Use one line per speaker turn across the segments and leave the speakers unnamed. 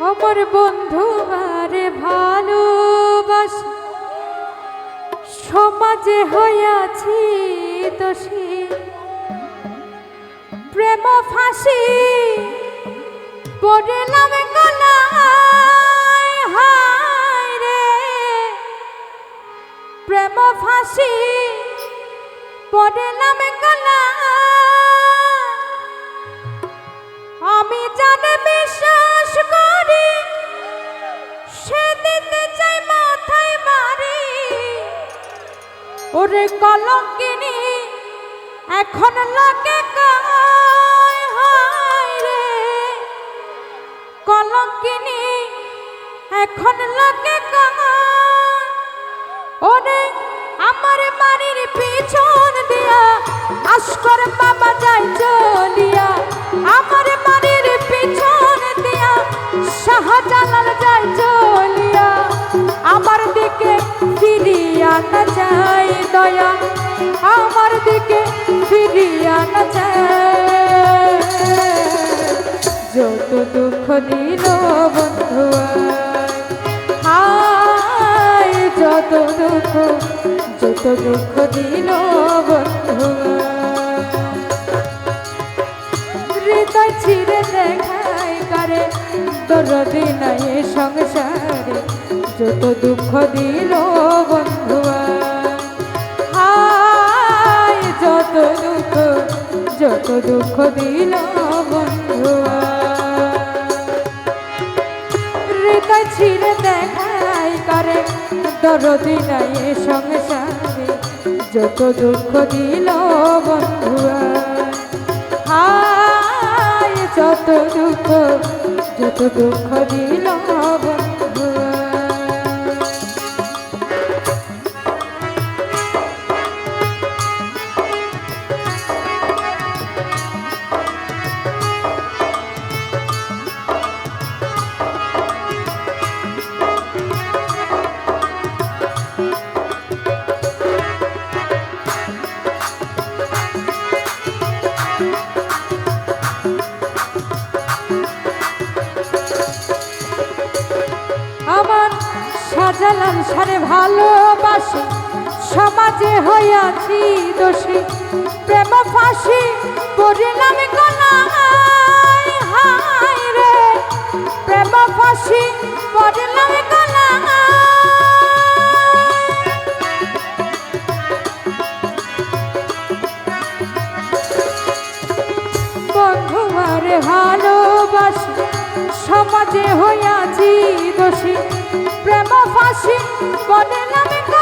আমার বন্ধু আরে ভালোবাস। সমাজে হইয়াছি দোষী। প্রেম ফাঁসি পড়লাম হায় রে। প্রেম ফাঁসি পড়লাম গলায় ওরে কলঙ্কিনী এখন লাগে রে। কলঙ্কিনী এখন লাগে ওরে আমার বাড়ির পিছন দিয়া ফিরিয়া না যায় যত দুঃখ দিল বন্ধু হায় যত দুঃখ যত দুঃখ দিল বন্ধু হৃদয় ছিঁড়ে দেখায় কারে, দরদি নাই এ সংসারে। যত দুঃখ দিল বন্ধু যত দুঃখ দিল বন্ধু হৃদয় ছিঁড়ে দেখায় করে, দরদি নাই সংসারে। যত দুঃখ দিল বন্ধুয়া, হায় যত দুঃখ যত দুঃখ দিল সাজালাম সারে ভালোবাসি সমাজে হইয়াছি দোষী। প্রেম ফাঁসি পড়িলাম প্রেম বনে বদলাম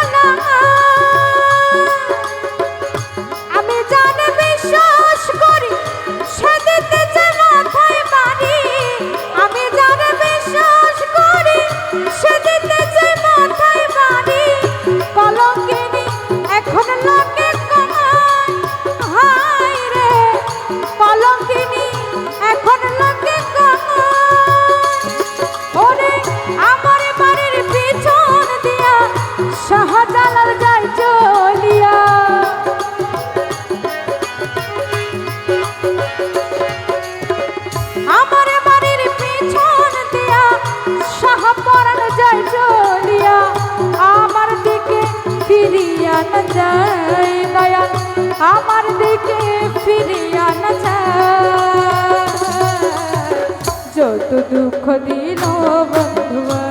দুঃখ দিল বন্ধুয়া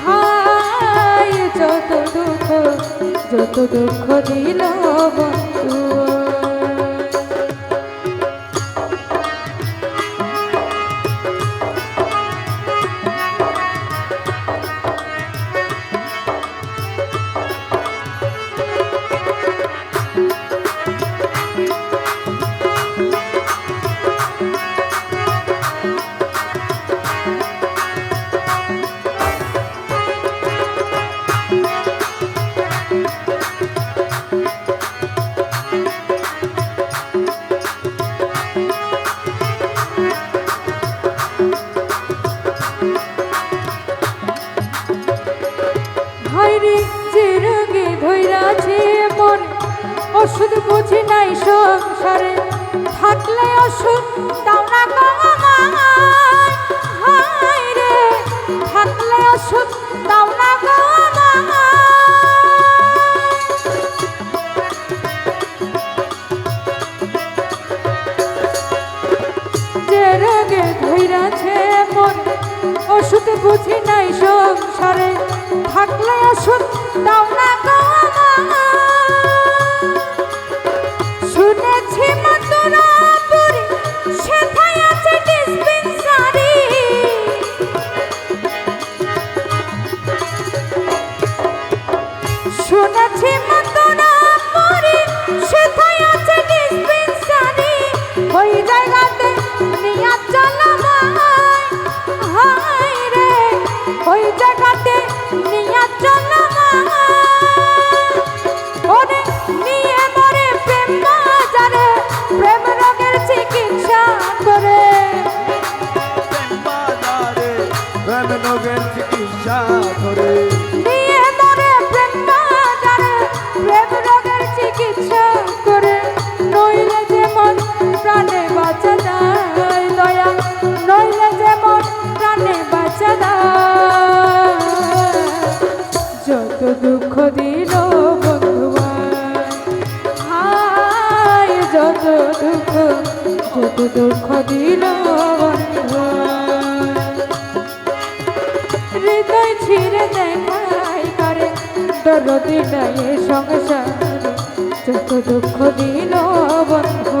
হায় যত দুঃখ যত দুঃখ দিল রঙে ধৈরাছে মন। ওষুধ বুঝি নাই সংসারে। থাকলে ওষুধ দাও না ওষুধ বুঝি নাই সংসারে। থাকলে ওষুধ Don't let. সাগরে দিয়ে দরদি নাই সংসারে যত দুঃখ দিল বন্ধু।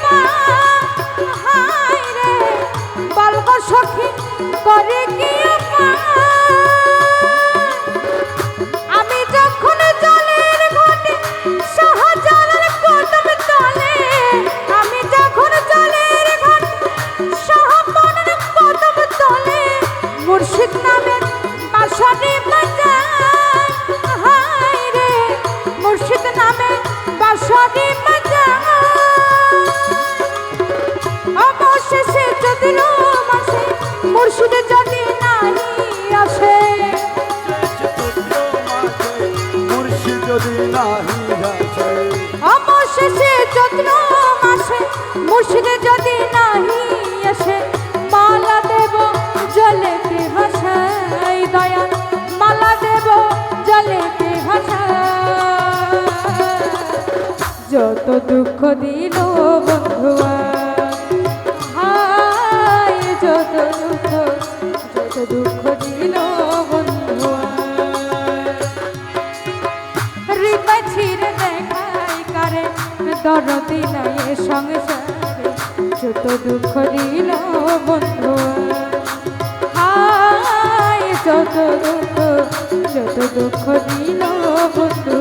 করে কি? আমি যখন জলের ঘাটে সহজলের কদম তলে আমি যখন জলের ঘাটে সহমনের কদম তলে মুর্শিদ বাঁশরি বাজায় হায় রে, মুর্শিদ নামে বাঁশরি বাজায় অবশেষে যদি মুর্শিদ যদি নাহি আসে
মুর্শিদ
যত্ন মাসে মুর্শিদে যদি নাহি আসে, মালা দেব ভাষাই দয়া মালা দেব ভাষায় যত দুঃখ দিল দরদি নাই সংসারে যত দুঃখ দিল বন্ধু। হায় যত দুঃখ যত দুঃখ দিল বন্ধু।